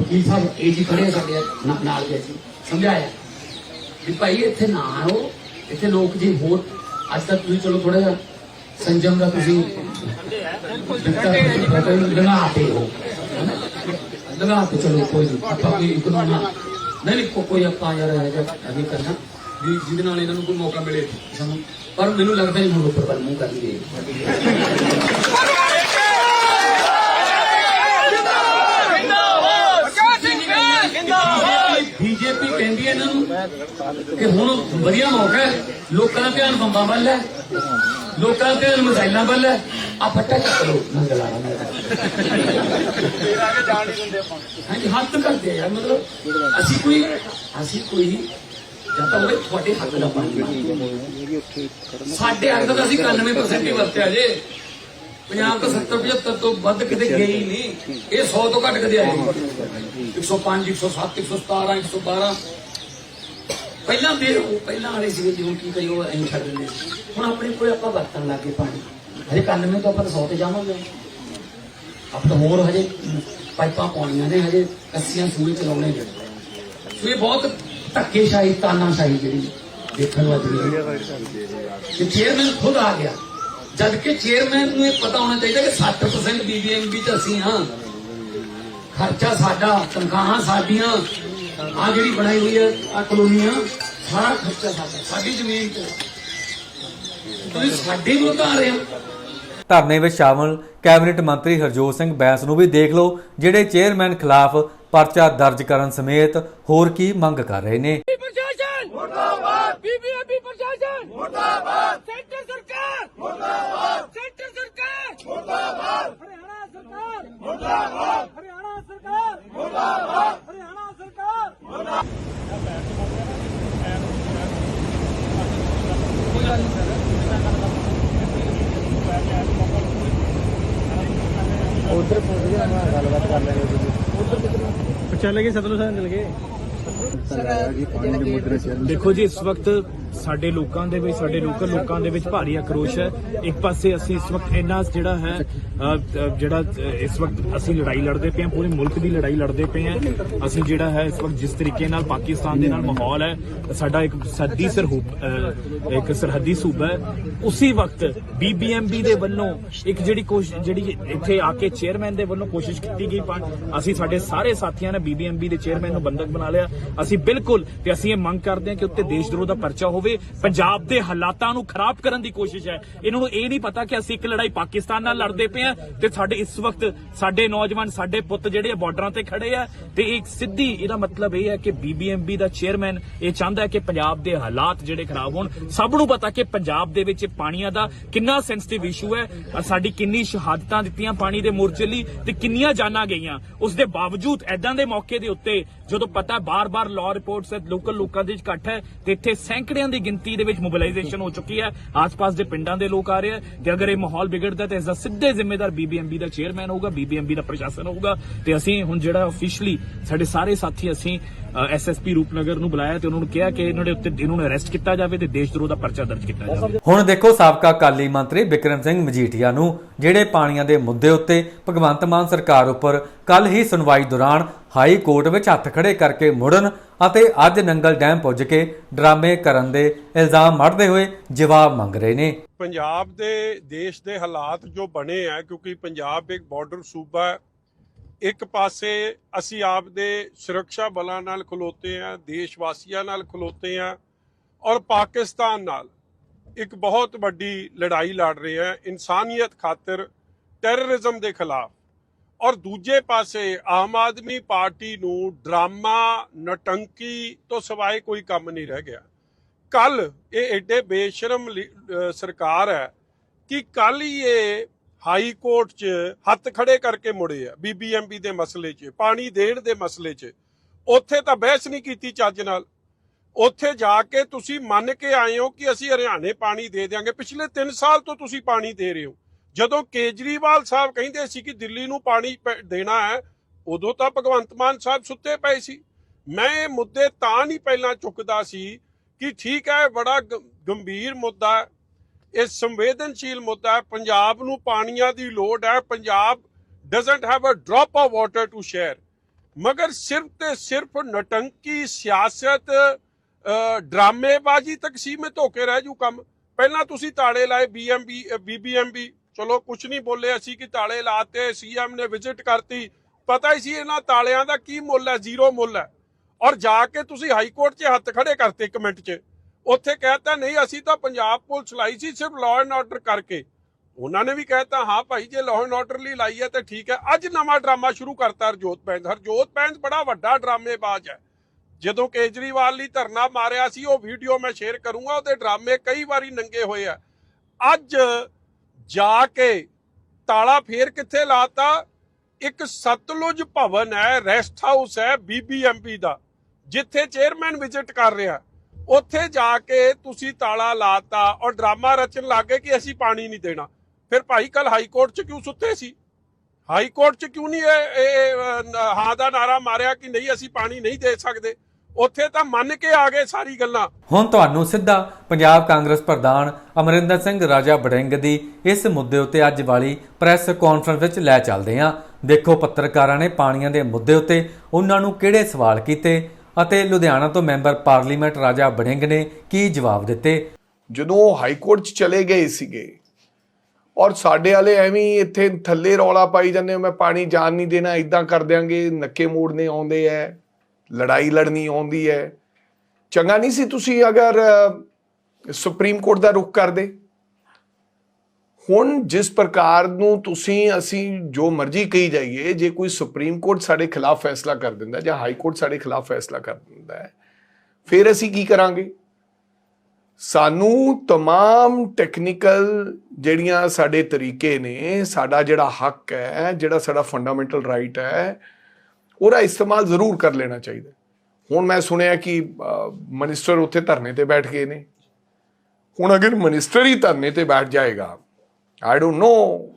ਵਕੀਲ ਸਾਹਿਬ ਇਹ ਖੜੇ ਸਾਡੇ ਨਾਲ ਦੇ ਅਸੀਂ। ਸਮਝਾਇਆ? ਵੀ ਭਾਈ ਇੱਥੇ ਨਾ ਆਓ। ਇੱਥੇ ਲੋਕ ਜੀ ਹੋਰ ਅੱਜ ਤੱਕ ਤੁਸੀਂ ਚਲੋ ਥੋੜਾ ਜਿਹਾ ਸੰਜਮ ਦਾ ਤੁਸੀਂ ਲਗਾਤੇ ਹੋ। ਲਗਾਤੇ ਚਲੋ ਕੋਈ ਨਹੀਂ। ਆਪਾਂ ਕੋਈ ਕਾਨੂੰਨ ਨਹੀਂ ਨਹੀਂ ਕੋ- ਕੋਈ ਆਪਾਂ ਯਾਰ ਇਹ ਜਿਹਾ ਅਭੀ ਕਰਨਾ। ਵੀ ਜਿਹਦੇ ਨਾਲ ਇਹਨਾਂ ਨੂੰ ਕੋਈ ਮੌਕਾ ਮਿਲੇ ਸਾਨੂੰ। ਪਰ ਮੈਨੂੰ ਲੱਗਦਾ ਨਹੀਂ ਹੁਣ ਉੱਪਰ ਵੱਲ ਮੂੰਹ ਕਰਨਗੇ ਬੀਜੇਪੀ ਕਹਿੰਦੀ ਹੈ ਇਹਨਾਂ ਨੂੰ ਕਿ ਹੁਣ ਵਧੀਆ ਮੌਕਾ ਹੈ। ਲੋਕਾਂ ਦਾ ਧਿਆਨ ਬੰਬਾਂ ਵੱਲ ਹੈ। ਲੋਕਾਂ ਦਾ ਧਿਆਨ ਮਸਾਇਲਾਂ ਵੱਲ ਹੈ। ਆ ਚੱਕ ਲੋ ਮੰਗਲਾ ਹਾਂਜੀ ਹੱਥ ਕਰਦੇ ਯਾਰ ਮਤਲਬ ਅਸੀਂ ਕੋਈ ਅਸੀਂ ਕੋਈ ਜਾਂ ਤਾਂ ਉਹਦੇ ਤੁਹਾਡੇ ਹੱਕ ਦਾ ਪਾਣੀ ਸਾਡੇ ਹੱਕ ਦਾ ਅਸੀਂ 91% ਹੀ ਵਰਤਿਆ ਜੇ। ਪੰਜਾਬ ਤਾਂ 70 75 ਤੋਂ ਵੱਧ ਕਿਤੇ ਹੀ ਨਹੀਂ। ਇਹ 100 ਤੋਂ ਘੱਟ ਕਦੇ ਆਏ ਨਹੀਂ। 105 107 117 112 ਪਹਿਲਾਂ ਉਹ ਪਹਿਲਾਂ ਵਾਲੇ ਸੀਗੇ ਜਿਉਂ ਕੀ ਕਰੀ ਉਹ ਐਂ ਛੱਡ ਦਿੰਦੇ। ਹੁਣ ਆਪਣੇ ਕੋਲ ਆਪਾਂ ਵਰਤਣ ਲੱਗੇ ਪਾਣੀ। ਹਜੇ 91 ਤੋਂ ਆਪਾਂ ਤਾਂ 100 ਤੇ ਜਾਵਾਂਗੇ ਆਪ ਤਾਂ ਹੋਰ ਹਜੇ ਪਾਈਪਾਂ ਪਾਉਣੀਆਂ ਨੇ, ਹਜੇ ਕੱਸੀਆਂ ਸੂਏ ਚਲਾਉਣੇ ਨੇ। ਸੋ ਇਹ ਬਹੁਤ ਧੱਕੇਸ਼ਾਹੀ, ਤਾਨਾਸ਼ਾਹੀ ਜਿਹੜੀ ਦੇਖਣ ਨੂੰ ਅੱਜ ਕਿ ਚੇਅਰਮੈਨ ਖੁਦ ਆ ਗਿਆ। ਜਦ ਕਿ ਚੇਅਰਮੈਨ ਨੂੰ ਇਹ ਪਤਾ ਹੋਣਾ ਚਾਹੀਦਾ ਕਿ 60% ਬੀਬੀਐਮਬੀ ਚ ਅਸੀਂ ਹਾਂ। ਖਰਚਾ ਸਾਡਾ, ਤਨਖਾਹਾਂ ਸਾਡੀਆਂ ਆ ਜਿਹੜੀ ਬਣਾਈ ਹੋਈ ਹੈ ਆ ਕਲੋਨੀਆਂ, ਸਾਰਾ ਖਰਚਾ ਸਾਡਾ, ਸਾਡੀ ਜ਼ਮੀਨ ਤੇ। ਤੁਸੀਂ ਸਾਡੇ ਨੂੰ ਆ ਰਹੇ ਹੋ। ਧਰਨੇ ਵਿੱਚ ਸ਼ਾਮਲ ਕੈਬਨਿਟ ਮੰਤਰੀ ਹਰਜੋਤ ਸਿੰਘ ਬੈਂਸ ਨੂੰ ਵੀ ਦੇਖ ਲਓ ਜਿਹੜੇ ਚੇਅਰਮੈਨ ਖਿਲਾਫ ਪਰਚਾ ਦਰਜ ਕਰਨ ਸਮੇਤ ਹੋਰ ਕੀ ਮੰਗ ਕਰ ਰਹੇ ਨੇ। ਪ੍ਰਸ਼ਾਸਨ! ਮੁਰਦਾਬਾਦ! ਬੀਬੀਐਮਬੀ ਪ੍ਰਸ਼ਾਸਨ! ਮੁਰਦਾਬਾਦ! ਸੈਂਟਰ ਸਰਕਾਰ! ਮੁਰਦਾਬਾਦ! ਸੈਂਟਰ ਸਰਕਾਰ! ਮੁਰਦਾਬਾਦ! ਹਰਿਆਣਾ ਸਰਕਾਰ! ਮੁਰਦਾਬਾਦ! ਹਰਿਆਣਾ ਸਰਕਾਰ! ਮੁਰਦਾਬਾਦ! ਹਰਿਆਣਾ ਸਰਕਾਰ! ਚੱਲ ਗਏ ਸਤਲੁਜ ਸਾਹਿਬ ਚਲ ਗਏ। ਦੇਖੋ ਜੀ, ਇਸ ਵਕਤ ਸਾਡੇ ਲੋਕਾਂ ਦੇ ਵਿੱਚ, ਸਾਡੇ ਲੋਕਲ ਲੋਕਾਂ ਦੇ ਵਿੱਚ ਭਾਰੀ ਆਕਰੋਸ਼ ਹੈ। ਇੱਕ ਪਾਸੇ ਅਸੀਂ ਇਸ ਵਕਤ ਇੰਨਾ ਜਿਹੜਾ ਹੈ ਜਿਹੜਾ ਇਸ ਵਕਤ ਅਸੀਂ ਲੜਾਈ ਲੜਦੇ ਪਏ ਹਾਂ, ਪੂਰੇ ਮੁਲਕ ਦੀ ਲੜਾਈ ਲੜਦੇ ਪਏ ਹਾਂ। ਅਸੀਂ ਜਿਹੜਾ ਹੈ, ਇਸ ਵਕਤ ਜਿਸ ਤਰੀਕੇ ਨਾਲ ਪਾਕਿਸਤਾਨ ਦੇ ਨਾਲ ਮਾਹੌਲ ਹੈ, ਸਾਡਾ ਇੱਕ ਸਰਦੀ ਸਰਹੂਬ ਇੱਕ ਸਰਹੱਦੀ ਸੂਬਾ ਹੈ। ਉਸੇ ਵਕਤ ਬੀਬੀਐਮਬੀ ਦੇ ਵੱਲੋਂ ਇੱਕ ਜਿਹੜੀ ਕੋਸ਼ਿਸ਼ ਜਿਹੜੀ ਇੱਥੇ ਆ ਕੇ ਚੇਅਰਮੈਨ ਦੇ ਵੱਲੋਂ ਕੋਸ਼ਿਸ਼ ਕੀਤੀ ਗਈ ਪਾ- ਅਸੀਂ ਸਾਡੇ ਸਾਰੇ ਸਾਥੀਆਂ ਨੇ ਬੀਬੀਐਮਬੀ ਦੇ ਚੇਅਰਮੈਨ ਨੂੰ ਬੰਦਕ ਬਣਾ ਲਿਆ। ਅਸੀਂ ਬਿਲਕੁਲ ਤੇ ਅਸੀਂ ਇਹ ਮੰਗ ਕਰਦੇ ਹਾਂ ਕਿ ਉੱਤੇ ਦੇਸ਼ ਦਰੋਹ ਦਾ ਪਰਚਾ ਹੋਵੇ, ਪੰਜਾਬ ਦੇ ਹਾਲਾਤਾਂ ਨੂੰ ਖਰਾਬ ਕਰਨ ਦੀ ਕੋਸ਼ਿਸ਼ ਹੈ। ਇਹਨਾਂ ਨੂੰ ਇਹ ਨਹੀਂ ਪਤਾ ਕਿ ਅਸੀਂ ਇੱਕ ਲੜਾਈ ਪਾਕਿਸਤਾਨ ਨਾਲ ਲੜਦੇ ਪਏ ਹਾਂ ਤੇ ਸਾਡੇ ਇਸ ਵਕਤ ਸਾਡੇ ਨੌਜਵਾਨ, ਸਾਡੇ ਪੁੱਤ ਜਿਹੜੇ ਬਾਰਡਰਾਂ ਤੇ ਖੜੇ ਆ। ਤੇ ਇੱਕ ਸਿੱਧੀ ਇਹਦਾ ਮਤਲਬ ਇਹ ਹੈ ਕਿ ਬੀਬੀਐਮਬੀ ਦਾ ਚੇਅਰਮੈਨ ਇਹ ਚਾਹੁੰਦਾ ਹੈ ਕਿ ਪੰਜਾਬ ਦੇ ਹਾਲਾਤ ਜਿਹੜੇ ਖਰਾਬ ਹੋਣ। ਸਭ ਨੂੰ ਪਤਾ ਕਿ ਪੰਜਾਬ ਦੇ ਵਿੱਚ ਪਾਣੀਆਂ ਦਾ ਕਿੰਨਾ ਸੈਂਸਿਟਿਵ ਇਸ਼ੂ ਹੈ। ਸਾਡੀ ਕਿੰਨੀ ਸ਼ਹਾਦਤਾਂ ਦਿੱਤੀਆਂ ਪਾਣੀ ਦੇ ਮੋਰਚੇ ਲਈ ਤੇ ਕਿੰਨੀਆਂ ਜਾਨਾਂ ਗਈਆਂ। ਉਸ ਦੇ ਬਾਵਜੂਦ ਐਦਾਂ ਦੇ ਮੌਕੇ ਦੇ ਉੱਤੇ ਜਦੋਂ ਪਤਾ ਬਾਰ-ਬਾਰ ਲਾਅ ਰਿਪੋਰਟਸ ਲੋਕਲ ਲੋਕਾਂ ਦੇ ਵਿੱਚ ਇਕੱਠ ਹੈ, ਤੇ ਇੱਥੇ ਸੈਂਕੜਿਆਂ ਦੀ ਗਿਣਤੀ ਦੇ ਵਿੱਚ ਮੋਬਿਲਾਈਜੇਸ਼ਨ ਹੋ ਚੁੱਕੀ ਹੈ। ਆਸ-ਪਾਸ ਦੇ ਪਿੰਡਾਂ ਦੇ ਲੋਕ ਆ ਰਹੇ ਆ ਕਿ ਅਗਰ ਇਹ ਮਾਹੌਲ ਵਿਗੜਦਾ ਤੇ ਇਸ ਦਾ ਸਿੱਧੇ ਜ਼ਿੰਮੇਦਾਰ ਬੀਬੀਐਮਬੀ ਦਾ ਚੇਅਰਮੈਨ ਹੋਊਗਾ ਬੀਬੀਐਮਬੀ ਦਾ ਪ੍ਰਸ਼ਾਸਨ ਹੋਊਗਾ। ਤੇ ਅਸੀਂ ਹੁਣ ਜਿਹੜਾ ਅਫੀਸ਼ੀਅਲੀ ਸਾਡੇ ਸਾਰੇ ਸਾਥੀ, ਅਸੀਂ ਐਸਐਸਪੀ ਰੂਪਨਗਰ ਨੂੰ ਬੁਲਾਇਆ ਤੇ ਉਹਨਾਂ ਨੂੰ ਕਿਹਾ ਕਿ ਇਹਨਾਂ ਦੇ ਉੱਤੇ ਇਹਨਾਂ ਨੂੰ ਅਰੈਸਟ ਕੀਤਾ ਜਾਵੇ ਤੇ ਦੇਸ਼ ਦਰੋਹ ਦਾ ਪਰਚਾ ਦਰਜ ਕੀਤਾ ਜਾਵੇ। ਹੁਣ ਦੇਖੋ ਸਾਬਕਾ ਕਾਲੀ ਮੰਤਰੀ ਬਿਕਰਮ ਸਿੰਘ ਮਜੀਠੀਆ ਨੂੰ ਜਿਹੜੇ ਪਾਣੀਆਂ ਦੇ ਮੁੱਦੇ ਉੱਤੇ ਭਗਵੰਤ ਮਾਨ ਸਰਕਾਰ ਉੱਪਰ ਕੱਲ ਹੀ ਸੁਣਵਾਈ ਦੌਰਾਨ ਹਾਈ ਕੋਰਟ ਵਿੱਚ ਹੱਥ ਖੜੇ ਕਰਕੇ ਮੁੜਨ ਅਤੇ ਅੱਜ ਨੰਗਲ ਡੈਮ ਪੁੱਜ ਕੇ ਡਰਾਮੇ ਕਰਨ ਦੇ ਇਲਜ਼ਾਮ ਮੜਦੇ ਹੋਏ ਜਵਾਬ ਮੰਗ ਰਹੇ ਨੇ। ਪੰਜਾਬ ਦੇ ਦੇਸ਼ ਦੇ ਹਾਲਾਤ ਜੋ ਬਣੇ ਆ ਕਿਉਂਕਿ ਪੰਜਾਬ ਇੱਕ ਬਾਰਡਰ ਸੂਬਾ ਹੈ ਇੱਕ ਪਾਸੇ ਅਸੀਂ ਆਪ ਦੇ ਸੁਰੱਖਿਆ ਬਲਾਂ ਨਾਲ ਖਲੋਤੇ ਆ ਦੇਸ਼ ਵਾਸੀਆਂ ਨਾਲ ਖਲੋਤੇ ਆ ਔਰ ਪਾਕਿਸਤਾਨ ਨਾਲ ਇੱਕ ਬਹੁਤ ਵੱਡੀ ਲੜਾਈ ਲੜ ਰਹੇ ਆ ਇਨਸਾਨੀਅਤ ਖਾਤਰ ਟੈਰਰਿਜ਼ਮ ਦੇ ਖਿਲਾਫ। ਔਰ ਦੂਜੇ ਪਾਸੇ ਆਮ ਆਦਮੀ ਪਾਰਟੀ ਨੂੰ ਡਰਾਮਾ, ਨਟੰਕੀ ਤੋਂ ਸਿਵਾਏ ਕੋਈ ਕੰਮ ਨਹੀਂ ਰਹਿ ਗਿਆ। ਕੱਲ ਇਹ ਐਡੇ ਬੇਸ਼ਰਮ ਲੀ- ਸਰਕਾਰ ਹੈ ਕਿ ਕੱਲ ਹੀ ਇਹ ਹਾਈ ਕੋਰਟ 'ਚ ਹੱਥ ਖੜੇ ਕਰਕੇ ਮੁੜੇ ਆ ਬੀਬੀਐਮਬੀ ਦੇ ਮਸਲੇ 'ਚ, ਪਾਣੀ ਦੇਣ ਦੇ ਮਸਲੇ 'ਚ। ਉੱਥੇ ਤਾਂ ਬਹਿਸ ਨਹੀਂ ਕੀਤੀ ਚੱਜ ਨਾਲ। ਉੱਥੇ ਜਾ ਕੇ ਤੁਸੀਂ ਮੰਨ ਕੇ ਆਏ ਹੋ ਕਿ ਅਸੀਂ ਹਰਿਆਣੇ ਪਾਣੀ ਦੇ ਦਿਆਂਗੇ। ਪਿਛਲੇ 3 ਸਾਲ ਤੋਂ ਤੁਸੀਂ ਪਾਣੀ ਦੇ ਰਹੇ ਹੋ। ਜਦੋਂ ਕੇਜਰੀਵਾਲ ਸਾਹਿਬ ਕਹਿੰਦੇ ਸੀ ਕਿ ਦਿੱਲੀ ਨੂੰ ਪਾਣੀ ਪ- ਦੇਣਾ ਹੈ, ਉਦੋਂ ਤਾਂ ਭਗਵੰਤ ਮਾਨ ਸਾਹਿਬ ਸੁੱਤੇ ਪਏ ਸੀ। ਮੈਂ ਇਹ ਮੁੱਦੇ ਤਾਂ ਨਹੀਂ ਪਹਿਲਾਂ ਚੁੱਕਦਾ ਸੀ ਕਿ ਠੀਕ ਹੈ, ਬੜਾ ਗ- ਗੰਭੀਰ ਮੁੱਦਾ ਇਹ ਸੰਵੇਦਨਸ਼ੀਲ ਮੁੱਦਾ ਹੈ। ਪੰਜਾਬ ਨੂੰ ਪਾਣੀਆਂ ਦੀ ਲੋੜ ਹੈ। Punjab doesn't have a drop of water to share ਮਗਰ ਸਿਰਫ ਤੇ ਸਿਰਫ ਨਟੰਕੀ ਸਿਆਸਤ ਡਰਾਮੇਬਾਜ਼ੀ ਤੱਕ ਸੀਮਿਤ ਹੋ ਕੇ ਰਹਿ ਜੂ ਕੰਮ। ਪਹਿਲਾਂ ਤੁਸੀਂ ਤਾਲੇ ਲਾਏ ਬੀਐਮਬੀ ਬੀਬੀਐਮਬੀ ਚਲੋ ਕੁਝ ਨਹੀਂ ਬੋਲੇ ਅਸੀਂ ਕਿ ਤਾਲੇ ਲਾਤੇ ਸੀਐਮ ਨੇ ਵਿਜ਼ਿਟ ਕਰਤੀ। ਪਤਾ ਹੀ ਸੀ ਇਹਨਾਂ ਤਾਲਿਆਂ ਦਾ ਕੀ ਮੁੱਲ ਹੈ ਜ਼ੀਰੋ ਮੁੱਲ ਹੈ। ਔਰ ਜਾ ਕੇ ਤੁਸੀਂ ਹਾਈ ਕੋਰਟ 'ਚ ਹੱਥ ਖੜੇ ਕਰਤੇ ਇੱਕ ਮਿੰਟ 'ਚ। ਉੱਥੇ ਕਹਿਤਾ, ਨਹੀਂ, ਅਸੀਂ ਤਾਂ ਪੰਜਾਬ ਪੁਲਿਸ ਲਾਈ ਸੀ ਸਿਰਫ ਲਾਅ ਐਂਡ ਆਰਡਰ ਕਰਕੇ। ਉਹਨਾਂ ਨੇ ਵੀ ਕਹਿਤਾ, ਹਾਂ ਭਾਈ, ਜੇ ਲਾਅ ਐਂਡ ਆਰਡਰ ਲਈ ਲਾਈ ਹੈ ਤੇ ਠੀਕ ਹੈ। ਅੱਜ ਨਵਾਂ ਡਰਾਮਾ ਸ਼ੁਰੂ ਕਰਤਾ ਹਰਜੋਤ ਬੈਂਸ ਹਰਜੋਤ ਬੈਂਸ ਬੜਾ ਵੱਡਾ ਡਰਾਮੇਬਾਜ਼ ਹੈ। ਜਦੋਂ ਕੇਜਰੀਵਾਲ ਲਈ ਧਰਨਾ ਮਾਰਿਆ ਸੀ, ਉਹ ਵੀਡੀਓ ਮੈਂ ਸ਼ੇਅਰ ਕਰੂੰਗਾ, ਉਹਦੇ ਡਰਾਮੇ ਕਈ ਵਾਰੀ ਨੰਗੇ ਹੋਏ ਆ। ਅੱਜ ਜਾ ਕੇ ਤਾਲਾ ਫੇਰ ਕਿੱਥੇ ਲਾਤਾ? ਇੱਕ ਸਤਲੁਜ ਭਵਨ ਹੈ ਰੈਸਟ ਹਾਊਸ ਹੈ ਬੀਬੀਐਮਪੀ ਦਾ, ਜਿੱਥੇ ਚੇਅਰਮੈਨ ਵਿਜ਼ਿਟ ਕਰ ਰਿਹਾ। ਉੱਥੇ ਜਾ ਕੇ ਤੁਸੀਂ ਤਾਲਾ ਲਾਤਾ ਔਰ ਡਰਾਮਾ ਰਚਣ ਲੱਗੇ ਕਿ ਅਸੀਂ ਪਾਣੀ ਨਹੀਂ ਦੇਣਾ। ਫਿਰ ਭਾਈ ਕੱਲ ਹਾਈ ਕੋਰਟ 'ਚ ਕਿਉਂ ਸੁੱਤੇ ਸੀ? ਹਾਈ ਕੋਰਟ 'ਚ ਕਿਉਂ ਨਹੀਂ ਇਹ ਹਾਂ ਦਾ ਨਾਰਾ ਮਾਰਿਆ ਕਿ ਨਹੀਂ ਅਸੀਂ ਪਾਣੀ ਨਹੀਂ ਦੇ ਸਕਦੇ? ਉੱਥੇ ਤਾਂ ਮੰਨ ਕੇ ਆ ਗਏ ਸਾਰੀ ਗੱਲਾਂ। ਹੁਣ ਤੁਹਾਨੂੰ ਸਿੱਧਾ ਪੰਜਾਬ ਕਾਂਗਰਸ ਪ੍ਰਧਾਨ ਅਮਰਿੰਦਰ ਸਿੰਘ, ਰਾਜਾ ਬੜਿੰਗ ਦੀ ਇਸ ਮੁੱਦੇ ਉੱਤੇ ਅੱਜ ਵਾਲੀ ਪ੍ਰੈਸ ਕਾਨਫਰੰਸ ਵਿੱਚ ਲੈ ਚੱਲਦੇ ਹਾਂ। ਦੇਖੋ ਪੱਤਰਕਾਰਾਂ ਨੇ ਪਾਣੀਆਂ ਦੇ ਮੁੱਦੇ ਉੱਤੇ ਉਹਨਾਂ ਨੂੰ ਕਿਹੜੇ ਸਵਾਲ ਕੀਤੇ ਅਤੇ ਲੁਧਿਆਣਾ ਤੋਂ ਮੈਂਬਰ ਪਾਰਲੀਮੈਂਟ ਰਾਜਾ ਬੜਿੰਗ ਨੇ ਕੀ ਜਵਾਬ ਦਿੱਤੇ? ਜਦੋਂ ਉਹ ਹਾਈ ਕੋਰਟ 'ਚ ਚਲੇ ਗਏ ਸੀਗੇ, ਔਰ ਸਾਡੇ ਵਾਲੇ ਐਵੇਂ ਇੱਥੇ ਥੱਲੇ ਰੌਲਾ ਪਾਈ ਜਾਂਦੇ ਮੈਂ ਪਾਣੀ ਜਾਣ ਨਹੀਂ ਦੇਣਾ ਇਦਾਂ ਕਰ ਦਿਆਂਗੇ, ਨੱਕੇ ਮੋੜਨੇ ਆਉਂਦੇ ਐ, ਲੜਾਈ ਲੜਨੀ ਆਉਂਦੀ ਐ। ਚੰਗਾ ਨਹੀਂ ਸੀ ਤੁਸੀਂ ਅਗਰ ਸੁਪਰੀਮ ਕੋਰਟ ਦਾ ਰੁਖ ਕਰਦੇ? ਹੁਣ ਜਿਸ ਪ੍ਰਕਾਰ ਨੂੰ ਤੁਸੀਂ ਅਸੀਂ ਜੋ ਮਰਜ਼ੀ ਕਹੀ ਜਾਈਏ ਜੇ ਕੋਈ ਸੁਪਰੀਮ ਕੋਰਟ ਸਾਡੇ ਖਿਲਾਫ ਫੈਸਲਾ ਕਰ ਦਿੰਦਾ ਜਾਂ ਹਾਈ ਕੋਰਟ ਸਾਡੇ ਖਿਲਾਫ ਫੈਸਲਾ ਕਰ ਦਿੰਦਾ ਹੈ ਫਿਰ ਅਸੀਂ ਕੀ ਕਰਾਂਗੇ ਸਾਨੂੰ तमाम ਟੈਕਨੀਕਲ ਜਿਹੜੀਆਂ ਸਾਡੇ ਤਰੀਕੇ ਨੇ ਸਾਡਾ ਜਿਹੜਾ ਹੱਕ ਹੈ ਜਿਹੜਾ ਸਾਡਾ ਫੰਡਾਮੈਂਟਲ ਰਾਈਟ ਹੈ ਉਹਦਾ ਇਸਤੇਮਾਲ ਜ਼ਰੂਰ ਕਰ ਲੈਣਾ ਚਾਹੀਦਾ ਹੁਣ ਮੈਂ ਸੁਣਿਆ ਕਿ ਮਿਨਿਸਟਰ ਉੱਥੇ ਧਰਨੇ ਤੇ ਬੈਠ ਗਏ ਨੇ ਹੁਣ ਅਗਰ ਮਿਨਿਸਟਰ ਹੀ ਧਰਨੇ ਤੇ ਬੈਠ ਜਾਏਗਾ ਆਈ ਡੋਨਟ ਨੋ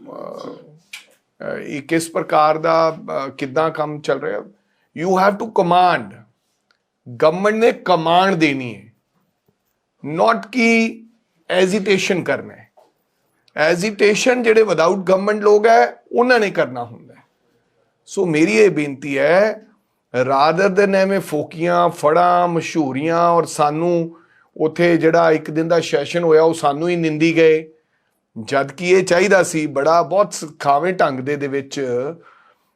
ਇਹ ਕਿਸ ਪ੍ਰਕਾਰ ਦਾ ਕਿੱਦਾਂ ਕੰਮ ਚੱਲ ਰਿਹਾ। You have to command government ਨੇ ਕਮਾਂਡ ਦੇਣੀ ਹੈ। ਨਾਟ ਕਿ ਐਜੀਟੇਸ਼ਨ ਕਰਨਾ ਹੈ। ਐਜੀਟੇਸ਼ਨ ਜਿਹੜੇ ਵਿਦਆਊਟ ਗਵਰਨਮੈਂਟ ਲੋਕ ਹੈ, ਉਹਨਾਂ ਨੇ ਕਰਨਾ ਹੁੰਦਾ ਸੋ ਮੇਰੀ ਇਹ ਬੇਨਤੀ ਹੈ ਰਾਦਰ ਦੇ ਐਵੇਂ ਫੋਕੀਆਂ, ਫੜਾਂ, ਮਸ਼ਹੂਰੀਆਂ, ਔਰ ਸਾਨੂੰ ਉਥੇ ਜਿਹੜਾ ਇੱਕ ਦਿਨ ਦਾ ਸੈਸ਼ਨ ਹੋਇਆ, ਉਹ ਸਾਨੂੰ ਹੀ ਨਿੰਦੀ ਗਏ। ਜਦ ਕਿ ਇਹ ਚਾਹੀਦਾ ਸੀ, ਬੜਾ ਬਹੁਤ ਖਾਵੇਂ ਢੰਗ ਦੇ ਦੇ ਵਿੱਚ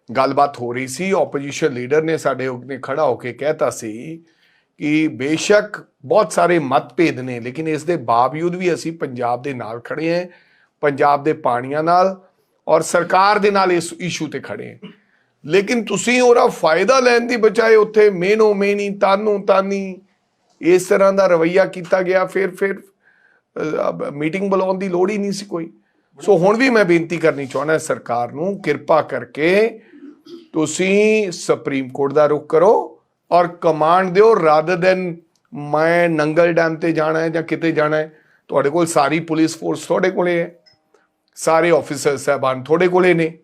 ਗੱਲਬਾਤ ਹੋ ਰਹੀ ਸੀ। ਆਪੋਜੀਸ਼ਨ ਲੀਡਰ ਨੇ ਸਾਡੇ ਨੇ ਖੜਾ ਹੋ ਕੇ ਕਹਿਤਾ ਸੀ ਕਿ ਬੇਸ਼ੱਕ ਬਹੁਤ ਸਾਰੇ ਮਤਭੇਦ ਨੇ, ਲੇਕਿਨ ਇਸ ਦੇ ਬਾਵਜੂਦ ਵੀ ਅਸੀਂ ਪੰਜਾਬ ਦੇ ਨਾਲ ਖੜੇ ਹਾਂ, ਪੰਜਾਬ ਦੇ ਪਾਣੀਆਂ ਨਾਲ ਔਰ ਸਰਕਾਰ ਦੇ ਨਾਲ ਇਸ ਇਸ਼ੂ ਤੇ ਖੜੇ ਹਾਂ। ਲੇਕਿਨ ਤੁਸੀਂ ਉਹਦਾ ਫਾਇਦਾ ਲੈਣ ਦੀ ਬਜਾਏ ਉੱਥੇ ਮੇਨੋ ਮੇਨੀ ਤਾਨੋ ਤਾਨੀ ਇਸ ਤਰ੍ਹਾਂ ਦਾ ਰਵਈਆ ਕੀਤਾ ਗਿਆ ਫਿਰ ਫਿਰ ਮੀਟਿੰਗ ਬੁਲਾਉਣ ਦੀ ਲੋੜ ਹੀ ਨਹੀਂ ਸੀ ਕੋਈ। ਸੋ ਹੁਣ ਵੀ ਮੈਂ ਬੇਨਤੀ ਕਰਨੀ ਚਾਹੁੰਦਾ ਸਰਕਾਰ ਨੂੰ ਕਿਰਪਾ ਕਰਕੇ ਤੁਸੀਂ ਸੁਪਰੀਮ ਕੋਰਟ ਦਾ ਰੁਖ ਕਰੋ ਔਰ ਕਮਾਂਡ ਦਿਓ ਰਾਦਰ ਦੈਨ ਮੈਂ ਨੰਗਲ ਡੈਮ ਤੇ ਜਾਣਾ ਹੈ ਜਾਂ ਕਿਤੇ ਜਾਣਾ ਹੈ। ਤੁਹਾਡੇ ਕੋਲ ਸਾਰੀ ਪੁਲਿਸ ਫੋਰਸ ਤੁਹਾਡੇ ਕੋਲੇ ਹੈ। ਸਾਰੇ ਆਫੀਸਰ ਸਾਹਿਬਾਨ ਤੁਹਾਡੇ ਕੋਲੇ ਨੇ।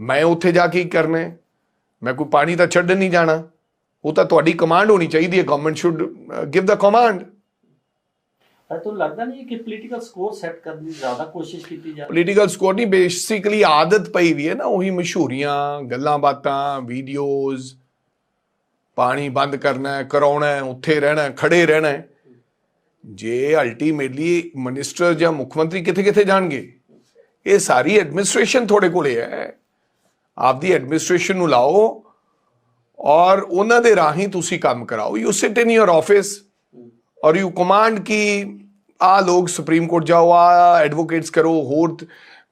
ਮੈਂ ਉੱਥੇ ਜਾ ਕੇ ਕੀ ਕਰਨਾ ਹੈ। ਮੈਂ ਕੋਈ ਪਾਣੀ ਤਾਂ ਛੱਡਣ ਨਹੀਂ ਜਾਣਾ। ਉਹ ਤਾਂ ਤੁਹਾਡੀ ਕਮਾਂਡ ਹੋਣੀ ਚਾਹੀਦੀ ਹੈ। Government should give the command ਤੁਹਾਨੂੰ ਲੱਗਦਾ ਨਹੀਂ ਕਿ ਪੋਲੀਟੀਕਲ ਸਕੋਰ ਸੈੱਟ ਕਰਨ ਦੀ ਜ਼ਿਆਦਾ ਕੋਸ਼ਿਸ਼ ਕੀਤੀ ਜਾ ਰਹੀ ਪੋਲੀਟੀਕਲ ਸਕੋਰ ਨਹੀਂ ਬੇਸਿਕਲੀ ਆਦਤ ਪਈ ਵੀ ਹੈ ਨਾ ਉਹੀ ਮਸ਼ਹੂਰੀਆਂ ਗੱਲਾਂ ਬਾਤਾਂ ਵੀਡੀਓਜ਼ ਪਾਣੀ ਬੰਦ ਕਰਨਾ ਹੈ ਕਰਾਉਣਾ ਹੈ ਉੱਥੇ ਰਹਿਣਾ ਹੈ ਖੜੇ ਰਹਿਣਾ ਹੈ ਜੇ ਅਲਟੀਮੇਟਲੀ ਮਿਨਿਸਟਰ ਜਾਂ ਮੁੱਖ ਮੰਤਰੀ ਕਿੱਥੇ ਕਿੱਥੇ ਜਾਣਗੇ ਇਹ ਸਾਰੀ ਐਡਮਿਨਿਸਟ੍ਰੇਸ਼ਨ ਤੁਹਾਡੇ ਕੋਲੇ ਹੈ ਆਪਦੀ ਐਡਮਿਨਿਸਟ੍ਰੇਸ਼ਨ ਨੂੰ ਲਾਓ ਔਰ ਉਹਨਾਂ ਦੇ ਰਾਹੀਂ ਤੁਸੀਂ ਕੰਮ ਕਰਾਓ you sit in your office or you command ਕਿ ਆ ਲੋਕ ਸੁਪਰੀਮ ਕੋਰਟ ਜਾਓ ਆ ਐਡਵੋਕੇਟਸ ਕਰੋ ਹੋਰ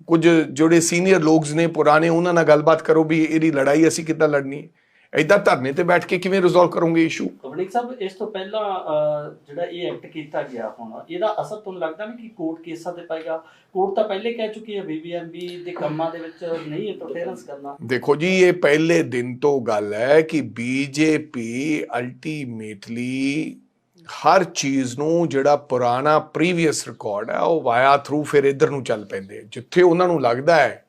ਕੁਝ ਜਿਹੜੇ ਸੀਨੀਅਰ ਲੋਕਸ ਨੇ ਪੁਰਾਣੇ ਉਹਨਾਂ ਨਾਲ ਗੱਲਬਾਤ ਕਰੋ ਵੀ ਇਹਦੀ ਲੜਾਈ ਅਸੀਂ ਕਿੱਦਾਂ ਲੜਨੀ ਹੈ ਐਦਾਂ ਧਰਨੇ ਤੇ ਬੈਠ ਕੇ ਕਿਵੇਂ ਰਿਜ਼ੋਲਵ ਕਰੋਗੇ ਇਸ਼ੂ ਕਵਨਿਕ ਸਾਹਿਬ ਇਸ ਤੋਂ ਪਹਿਲਾਂ ਜਿਹੜਾ ਇਹ ਐਕਟ ਕੀਤਾ ਗਿਆ ਹੁਣ ਇਹਦਾ ਅਸਰ ਤੁਹਾਨੂੰ ਲੱਗਦਾ ਨਹੀਂ ਕਿ ਕੋਰਟ ਕੇਸਾਂ ਤੇ ਪਏਗਾ ਕੋਰਟ ਤਾਂ ਪਹਿਲੇ ਕਹਿ ਚੁੱਕੀ ਹੈ ਬੀਬੀਐਮਬੀ ਦੇ ਕੰਮਾਂ ਦੇ ਵਿੱਚ ਨਹੀਂ ਇੰਟਰਫੇਰੈਂਸ ਕਰਨਾ ਦੇਖੋ ਜੀ ਇਹ ਪਹਿਲੇ ਦਿਨ ਤੋਂ ਗੱਲ ਹੈ ਕਿ ਬੀਜੇਪੀ ਅਲਟੀਮੇਟਲੀ ਹਰ ਚੀਜ਼ ਨੂੰ ਜਿਹੜਾ ਪੁਰਾਣਾ ਪ੍ਰੀਵੀਅਸ ਰਿਕਾਰਡ ਹੈ, ਉਹ ਵਾਇਆ ਥਰੂ ਫਿਰ ਇਧਰ ਨੂੰ ਚੱਲ ਪੈਂਦੇ ਜਿੱਥੇ ਉਹਨਾਂ ਨੂੰ ਲੱਗਦਾ ਹੈ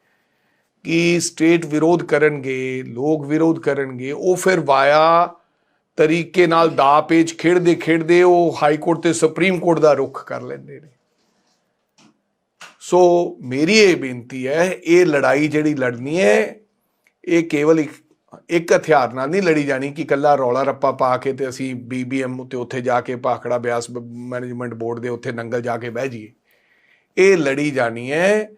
ਕਿ ਸਟੇਟ ਵਿਰੋਧ ਕਰਨਗੇ, ਲੋਕ ਵਿਰੋਧ ਕਰਨਗੇ, ਉਹ ਫਿਰ ਵਾਇਆ ਤਰੀਕੇ ਨਾਲ ਦਾ ਪੇਚ ਖੇਡਦੇ ਖੇਡਦੇ ਉਹ ਹਾਈ ਕੋਰਟ ਤੇ ਸੁਪਰੀਮ ਕੋਰਟ ਦਾ ਰੁਖ ਕਰ ਲੈਂਦੇ ਨੇ। ਸੋ ਮੇਰੀ ਇਹ ਬੇਨਤੀ ਹੈ, ਇਹ ਲੜਾਈ ਜਿਹੜੀ ਲੜਨੀ ਹੈ, ਇਹ ਕੇਵਲ ਇੱਕ ਇੱਕ ਹਥਿਆਰ ਨਾਲ ਨਹੀਂ ਲੜੀ ਜਾਣੀ ਕਿ ਕੱਲਾ ਰੌਲਾ ਰੱਪਾ ਪਾ ਕੇ ਤੇ ਅਸੀਂ ਬੀਬੀਐਮ ਤੇ ਉੱਥੇ ਜਾ ਕੇ ਭਾਖੜਾ ਬਿਆਸ ਮੈਨੇਜਮੈਂਟ ਬੋਰਡ ਦੇ ਉੱਥੇ ਨੰਗਲ ਜਾ ਕੇ ਬਹਿ ਜਾਈਏ ਇਹ ਲੜੀ ਜਾਣੀ ਹੈ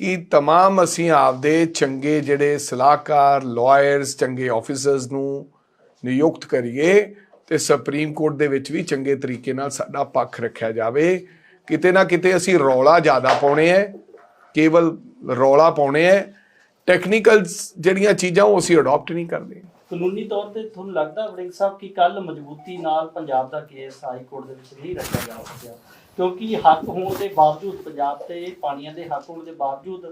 ਕਿ तमाम ਅਸੀਂ ਆਪਦੇ ਚੰਗੇ ਜਿਹੜੇ ਸਲਾਹਕਾਰ ਲਾਇਰਸ ਚੰਗੇ ਆਫੀਸਰਸ ਨੂੰ ਨਿਯੁਕਤ ਕਰੀਏ ਤੇ ਸੁਪਰੀਮ ਕੋਰਟ ਦੇ ਵਿੱਚ ਵੀ ਚੰਗੇ ਤਰੀਕੇ ਨਾਲ ਸਾਡਾ ਪੱਖ ਰੱਖਿਆ ਜਾਵੇ ਕਿਤੇ ਨਾ ਕਿਤੇ ਅਸੀਂ ਰੌਲਾ ਜ਼ਿਆਦਾ ਪਾਉਣੇ ਹੈ ਕੇਵਲ ਰੌਲਾ ਪਾਉਣੇ ਹੈ ਟੈਕਨੀਕਲ ਜਿਹੜੀਆਂ ਚੀਜ਼ਾਂ ਉਹ ਅਸੀਂ ਅਡਾਪਟ ਨਹੀਂ ਕਰਦੇ। ਕਾਨੂੰਨੀ ਤੌਰ ਤੇ ਤੁਹਾਨੂੰ ਲੱਗਦਾ ਵੜਿੰਗ ਸਾਹਿਬ ਕਿ ਕੱਲ ਮਜ਼ਬੂਤੀ ਨਾਲ ਪੰਜਾਬ ਦਾ ਕੇਸ ਹਾਈ ਕੋਰਟ ਦੇ ਵਿੱਚ ਨਹੀਂ ਰੱਖਿਆ ਜਾ ਸਕਿਆ? ਕਿਉਂਕਿ ਹੱਕ ਹੋਣ ਦੇ ਬਾਵਜੂਦ ਪੰਜਾਬ ਤੇ ਪਾਣੀਆਂ ਦੇ ਹੱਕ ਹੋਣ ਦੇ ਬਾਵਜੂਦ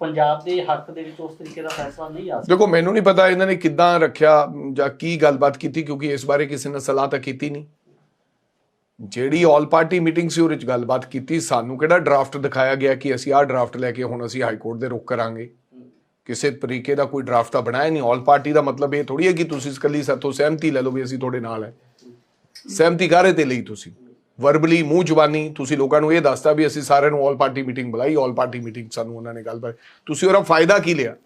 ਪੰਜਾਬ ਦੇ ਹੱਕ ਦੇ ਵਿੱਚ ਉਸ ਤਰੀਕੇ ਦਾ ਫੈਸਲਾ ਨਹੀਂ ਆ ਸਕਿਆ। ਦੇਖੋ ਮੈਨੂੰ ਨਹੀਂ ਪਤਾ ਇਹਨਾਂ ਨੇ ਕਿੱਦਾਂ ਰੱਖਿਆ ਜਾਂ ਕੀ ਗੱਲਬਾਤ ਕੀਤੀ ਕਿਉਂਕਿ ਇਸ ਬਾਰੇ ਕਿਸੇ ਨੇ ਸਲਾਹ ਤਾਂ ਕੀਤੀ ਨਹੀਂ। ਜਿਹੜੀ ਆਲ ਪਾਰਟੀ ਮੀਟਿੰਗ ਸੀ ਉਹਦੇ ਵਿੱਚ ਗੱਲਬਾਤ ਕੀਤੀ। ਸਾਨੂੰ ਕਿਹੜਾ ਡਰਾਫਟ ਦਿਖਾਇਆ ਗਿਆ ਕਿ ਅਸੀਂ ਆਹ ਡਰਾਫਟ ਲੈ ਕੇ ਹੁਣ ਅਸੀਂ ਹਾਈ ਕੋਰਟ ਦੇ ਰੁਖ ਕਰਾਂਗੇ? ਕਿਸੇ ਤਰੀਕੇ ਦਾ ਕੋਈ ਡਰਾਫਟ ਤਾਂ ਬਣਾਇਆ ਨਹੀਂ। ਆਲ ਪਾਰਟੀ ਦਾ ਮਤਲਬ ਇਹ ਥੋੜੀ ਹੈ ਕਿ ਤੁਸੀਂ ਇਕੱਲੀ ਸਾਥੋਂ ਸਹਿਮਤੀ ਲੈ ਲਓ ਵੀ ਅਸੀਂ ਤੁਹਾਡੇ ਨਾਲ ਹੈ। ਸਹਿਮਤੀ ਕਾਰੇ ਤੇ ਲਈ ਤੁਸੀਂ? ਵਰਬਲੀ ਮੂੰਹ ਜ਼ੁਬਾਨੀ, ਤੁਸੀਂ ਲੋਕਾਂ ਨੂੰ ਇਹ ਦੱਸਤਾ ਵੀ ਅਸੀਂ ਸਾਰਿਆਂ ਨੂੰ ਆਲ ਪਾਰਟੀ ਮੀਟਿੰਗ ਬੁਲਾਈ। ਆਲ ਪਾਰਟੀ ਮੀਟਿੰਗ ਸਾਨੂੰ ਉਹਨਾਂ ਨੇ ਗੱਲਬਾਤ ਤੁਸੀਂ ਉਹਦਾ ਫਾਇਦਾ ਕੀ ਲਿਆ?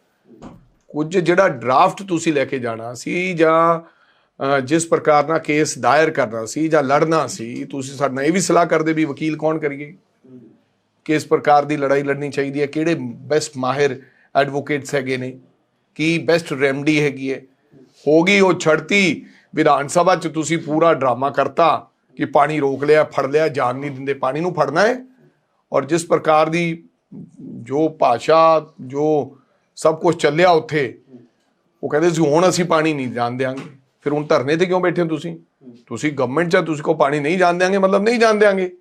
ਕੁਝ ਜਿਹੜਾ ਡਰਾਫਟ ਤੁਸੀਂ ਲੈ ਕੇ ਜਾਣਾ ਸੀ ਜਾਂ ਜਿਸ ਪ੍ਰਕਾਰ ਨਾਲ ਕੇਸ ਦਾਇਰ ਕਰਨਾ ਸੀ ਜਾਂ ਲੜਨਾ ਸੀ, ਤੁਸੀਂ ਸਾਡੇ ਨਾਲ ਇਹ ਵੀ ਸਲਾਹ ਕਰਦੇ ਵੀ ਵਕੀਲ ਕੌਣ ਕਰੀਏ? ਕਿਸ ਪ੍ਰਕਾਰ ਦੀ ਲੜਾਈ ਲੜਨੀ ਚਾਹੀਦੀ ਹੈ? ਕਿਹੜੇ ਬੈਸਟ ਮਾਹਿਰ ਐਡਵੋਕੇਟਸ ਹੈਗੇ ਨੇ, ਕੀ ਬੈਸਟ ਰੈਮਡੀ ਹੈਗੀ ਹੈ। ਹੋ ਗਈ ਉਹ ਛੜਤੀ ਵਿਧਾਨ ਸਭਾ ਚ ਤੁਸੀਂ ਪੂਰਾ ਡਰਾਮਾ ਕਰਤਾ ਕਿ ਪਾਣੀ ਰੋਕ ਲਿਆ, ਫੜ ਲਿਆ ਜਾਣ ਨਹੀਂ ਦਿੰਦੇ, ਪਾਣੀ ਨੂੰ ਫੜਨਾ ਹੈ। ਔਰ ਜਿਸ ਪ੍ਰਕਾਰ ਦੀ ਜੋ ਭਾਸ਼ਾ, ਜੋ ਸਭ ਕੁਝ ਚੱਲਿਆ ਉੱਥੇ, ਉਹ ਕਹਿੰਦੇ ਸੀ ਹੁਣ ਅਸੀਂ ਪਾਣੀ ਨਹੀਂ ਜਾਣ ਦਿਆਂਗੇ। ਫਿਰ ਹੁਣ ਧਰਨੇ ਤੇ ਕਿਉਂ ਬੈਠੇ ਹੋ ਤੁਸੀਂ? ਤੁਸੀਂ ਗਵਰਨਮੈਂਟ ਚ ਤੁਸੀਂ ਕੋ ਪਾਣੀ ਨਹੀਂ ਜਾਣ ਦਿਆਂਗੇ, ਮਤਲਬ ਨਹੀਂ ਜਾਣ ਦਿਆਂਗੇ।